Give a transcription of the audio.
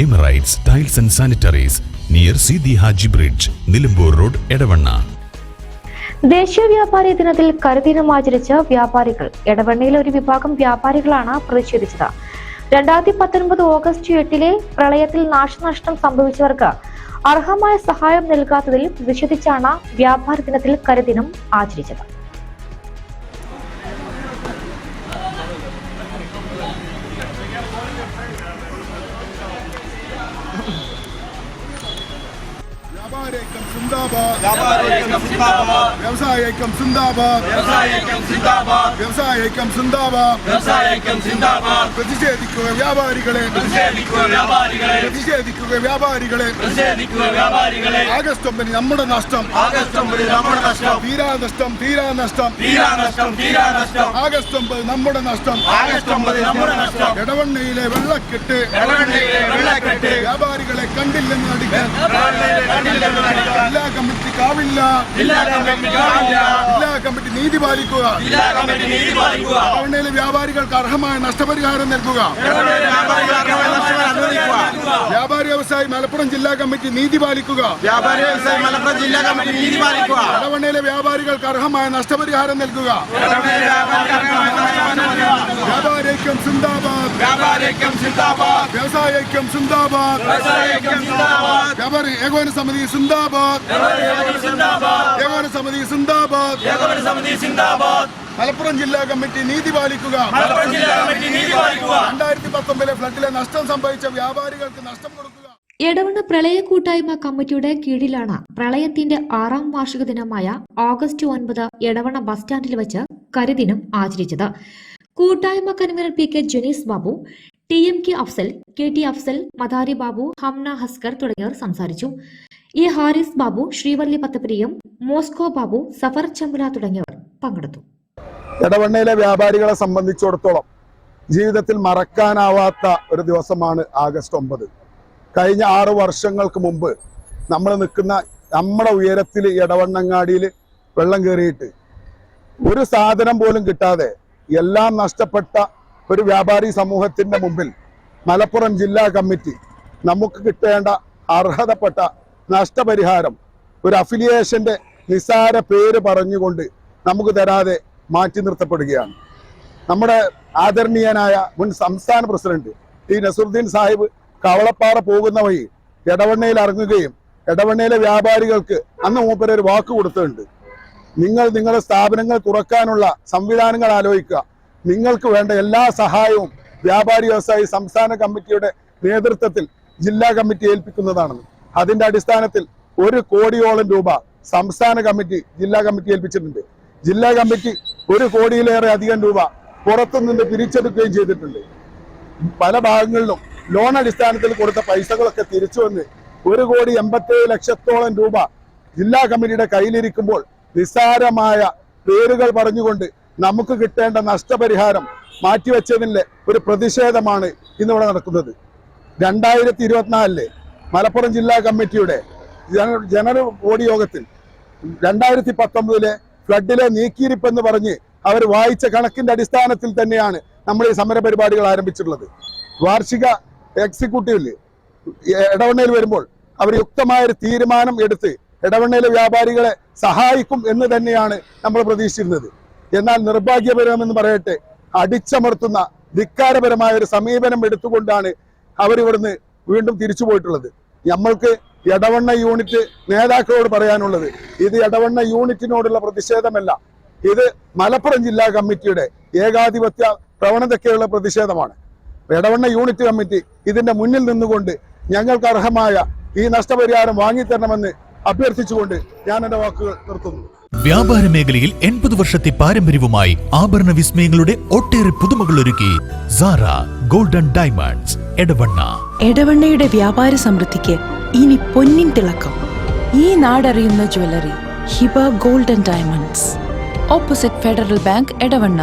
Emirates Tiles and Sanitaries near Sidi Haji bridge Nilambur road Edavanna ദേശീയ വ്യാപാരി ദിനത്തിൽ കരുദിനം ആചരിച്ച വ്യാപാരികൾ. എടവണ്ണയിലെ ഒരു വിഭാഗം വ്യാപാരികളാണ് പ്രതിഷേധിച്ചത്. രണ്ടായിരത്തി പത്തൊൻപത് ഓഗസ്റ്റ് എട്ടിലെ പ്രളയത്തിൽ നാശനഷ്ടം സംഭവിച്ചവർക്ക് അർഹമായ സഹായം നൽകാത്തതിൽ പ്രതിഷേധിച്ചാണ് വ്യാപാര ദിനത്തിൽ കരുദിനം ആചരിച്ചത്. വ്യാപാരൈക്യം സിന്ദാബാദ്. വ്യാപാരിക്കും സിന്ദാബാദ്. വ്യവസായൈക്യം സിന്ദാബാദ്. വ്യവസായിക്കും സിന്ദാബാദ്. വ്യവസായൈക്യം സിന്ദാബാദ്. വ്യവസായിക്കും സിന്ദാബാദ്. പ്രതിഷേധിക്കുക വ്യാപാരികളെ. പ്രതിഷേധിക്കുക വ്യാപാരികളെ. പ്രതിഷേധിക്കുക വ്യാപാരികളെ. പ്രതിഷേധിക്കുക വ്യാപാരികളെ. ആഗസ്റ്റ് ഒമ്പതിന് നമ്മുടെ നഷ്ടം. ആഗസ്റ്റ് ഒമ്പത് നമ്മുടെ നഷ്ടം. തീരാ നഷ്ടം തീരാ നഷ്ടം. തീരാ നഷ്ടം തീരാ നഷ്ടം. ആഗസ്റ്റ് ഒമ്പത് നമ്മുടെ നഷ്ടം. ആഗസ്റ്റ് ഒമ്പത് നമ്മുടെ നഷ്ടം. ഇടവണ്ണയിലെ വെള്ളക്കെട്ട്. ഇടവണ്ണയിലെ വെള്ളക്കെട്ട്. വ്യാപാരികളെ കണ്ടില്ലെന്ന് നടിക്കാൻ. കണ്ടില്ലെന്ന് നടിക്കാൻ. ജില്ലാ കമ്മിറ്റിക്കാവില്ല ജില്ലാ ജില്ലാ കമ്മിറ്റി നീതി പാലിക്കുക. ജില്ലാ കമ്മിറ്റി നീതി പാലിക്കുക. വ്യാപാരികൾക്ക് അർഹമായ നഷ്ടപരിഹാരം നൽകുക. വ്യാപാരികൾക്ക് വ്യവസായി മലപ്പുറം ജില്ലാ കമ്മിറ്റി നീതി പാലിക്കുക. വ്യാപാരി വ്യവസായി മലപ്പുറം ജില്ലാ കമ്മിറ്റി നീതി പാലിക്കുക. ഇടവണ്ണയിലെ വ്യാപാരികൾക്ക് അർഹമായ നഷ്ടപരിഹാരം നൽകുക. സിന്ദാബാദ്. വ്യാപാരിക്കും സിന്ദാബാദ്. സിന്ദാബാദ്. വ്യവസായിക്കും സിന്ദാബാദ്. വ്യാപാരി ഏകോപന സമിതി സിന്ദാബാദ്. സിന്ദാബാദ്. ഏകോപന സമിതി സിന്ദാബാദ്. ഏകോപന സമിതി സിന്ദാബാദ്. മലപ്പുറം ജില്ലാ കമ്മിറ്റി നീതി പാലിക്കുക. രണ്ടായിരത്തി പത്തൊമ്പതിലെ ഫ്ലഡിലെ നഷ്ടം സംഭവിച്ച വ്യാപാരികൾക്ക് നഷ്ടം കൊടുക്കുക. എടവണ്ണ പ്രളയ കൂട്ടായ്മ കമ്മിറ്റിയുടെ കീഴിലാണ് പ്രളയത്തിന്റെ ആറാം വാർഷിക ദിനമായ ഓഗസ്റ്റ് ഒൻപത് എടവണ്ണ ബസ് സ്റ്റാൻഡിൽ വെച്ച് കരിദിനം ആചരിച്ചത്. കൂട്ടായ്മ convener P K Janees Babu T M K Afsal K T Afsal Madari Babu Hamna Haskar തുടങ്ങിയവർ സംസാരിച്ചു. എ ഹാരിസ് ബാബു ശ്രീവല്ലി പത്തപ്രിയം മോസ്കോ ബാബു സഫർ ചമ്പുല തുടങ്ങിയവർ പങ്കെടുത്തു. എടവണ്ണയിലെ വ്യാപാരികളെ സംബന്ധിച്ചിടത്തോളം ജീവിതത്തിൽ മറക്കാനാവാത്ത ഒരു ദിവസമാണ് ആഗസ്റ്റ് ഒമ്പത് കഴിഞ്ഞ ആറ് വർഷങ്ങൾക്ക് മുമ്പ് നമ്മൾ നിൽക്കുന്ന നമ്മുടെ ഉയരത്തിൽ ഇടവണ്ണങ്ങാടിയിൽ വെള്ളം കയറിയിട്ട് ഒരു സാധനം പോലും കിട്ടാതെ എല്ലാം നഷ്ടപ്പെട്ട ഒരു വ്യാപാരി സമൂഹത്തിന്റെ മുമ്പിൽ മലപ്പുറം ജില്ലാ കമ്മിറ്റി നമുക്ക് കിട്ടേണ്ട അർഹതപ്പെട്ട നഷ്ടപരിഹാരം ഒരു അഫിലിയേഷന്റെ നിസാര പേര് പറഞ്ഞുകൊണ്ട് നമുക്ക് തരാതെ മാറ്റി നിർത്തപ്പെടുകയാണ്. നമ്മുടെ ആദരണീയനായ മുൻ സംസ്ഥാന പ്രസിഡന്റ് ടി നസുറുദ്ദീൻ സാഹിബ് കവളപ്പാറ പോകുന്ന വഴി എടവണ്ണയിൽ ഇറങ്ങുകയും എടവണ്ണയിലെ വ്യാപാരികൾക്ക് അന്ന് മൂപ്പര് ഒരു വാക്ക് കൊടുത്തിട്ടുണ്ട്. നിങ്ങൾ നിങ്ങളുടെ സ്ഥാപനങ്ങൾ തുറക്കാനുള്ള സംവിധാനങ്ങൾ ആലോചിക്കുക. നിങ്ങൾക്ക് വേണ്ട എല്ലാ സഹായവും വ്യാപാരി വ്യവസായി സംസ്ഥാന കമ്മിറ്റിയുടെ നേതൃത്വത്തിൽ ജില്ലാ കമ്മിറ്റി ഏൽപ്പിക്കുന്നതാണെന്ന് അതിന്റെ അടിസ്ഥാനത്തിൽ ഒരു കോടിയോളം രൂപ സംസ്ഥാന കമ്മിറ്റി ജില്ലാ കമ്മിറ്റി ഏൽപ്പിച്ചിട്ടുണ്ട്. ജില്ലാ കമ്മിറ്റി ഒരു കോടിയിലേറെ അധികം രൂപ പുറത്തുനിന്ന് പിരിച്ചെടുക്കുകയും ചെയ്തിട്ടുണ്ട്. പല ഭാഗങ്ങളിലും ലോൺ അടിസ്ഥാനത്തിൽ കൊടുത്ത പൈസകളൊക്കെ തിരിച്ചു വന്ന് ഒരു കോടി എൺപത്തേഴ് ലക്ഷത്തോളം രൂപ ജില്ലാ കമ്മിറ്റിയുടെ കയ്യിലിരിക്കുമ്പോൾ നിസ്സാരമായ പേരുകൾ പറഞ്ഞുകൊണ്ട് നമുക്ക് കിട്ടേണ്ട നഷ്ടപരിഹാരം മാറ്റിവെച്ചതിന്റെ ഒരു പ്രതിഷേധമാണ് ഇന്നിവിടെ നടക്കുന്നത്. രണ്ടായിരത്തി ഇരുപത്തിനാലിൽ മലപ്പുറം ജില്ലാ കമ്മിറ്റിയുടെ ജനറൽ ബോഡി യോഗത്തിൽ രണ്ടായിരത്തി പത്തൊമ്പതിലെ ഫ്ലഡിലെ നീക്കിയിരിപ്പെന്ന് പറഞ്ഞ് അവർ വായിച്ച കണക്കിന്റെ അടിസ്ഥാനത്തിൽ തന്നെയാണ് നമ്മൾ ഈ സമര പരിപാടികൾ ആരംഭിച്ചിട്ടുള്ളത്. വാർഷിക എക്സിക്യൂട്ടീവിൽ ഇടവണ്ണയിൽ വരുമ്പോൾ അവർ യുക്തമായ ഒരു തീരുമാനം എടുത്ത് ഇടവണ്ണയിലെ വ്യാപാരികളെ സഹായിക്കും എന്ന് തന്നെയാണ് നമ്മൾ പ്രതീക്ഷിച്ചിരുന്നത്. എന്നാൽ നിർഭാഗ്യപരമെന്ന് പറയട്ടെ അടിച്ചമർത്തുന്ന ധിക്കാരപരമായ ഒരു സമീപനം എടുത്തുകൊണ്ടാണ് അവരിവിടുന്ന് വീണ്ടും തിരിച്ചു പോയിട്ടുള്ളത്. നമ്മൾക്ക് ഇടവണ്ണ യൂണിറ്റ് നേതാക്കളോട് പറയാനുള്ളത് ഇത് ഇടവണ്ണ യൂണിറ്റിനോടുള്ള പ്രതിഷേധമല്ല ഇത് മലപ്പുറം ജില്ലാ കമ്മിറ്റിയുടെ ഏകാധിപത്യ പ്രവണതയ്ക്കുള്ള പ്രതിഷേധമാണ്. ഇടവണ്ണ യൂണിറ്റ് കമ്മിറ്റി ഇതിന്റെ മുന്നിൽ നിന്നുകൊണ്ട് ഞങ്ങൾക്ക് അർഹമായ ഈ നഷ്ടപരിഹാരം വാങ്ങിത്തരണമെന്ന് അഭ്യർത്ഥിച്ചുകൊണ്ട് ഞാൻ എന്റെ വാക്കുകൾ നിർത്തുന്നു. വ്യാപാര മേഖലയിൽ എൺപത് വർഷത്തെ പാരമ്പര്യവുമായി ആഭരണ വിസ്മയങ്ങളുടെ ഒട്ടേറെ പുതുമകൾ ഒരുക്കി സാറ ഗോൾഡൻ ഡയമണ്ട്സ് എടവണ്ണ. എടവണ്ണയുടെ വ്യാപാര സമൃദ്ധിക്ക് ഇനി പൊന്നിൻ തിളക്കം. ഈ നാടറിയുന്ന jewellery Hiba Golden Diamonds. Opposite Federal Bank Edavanna.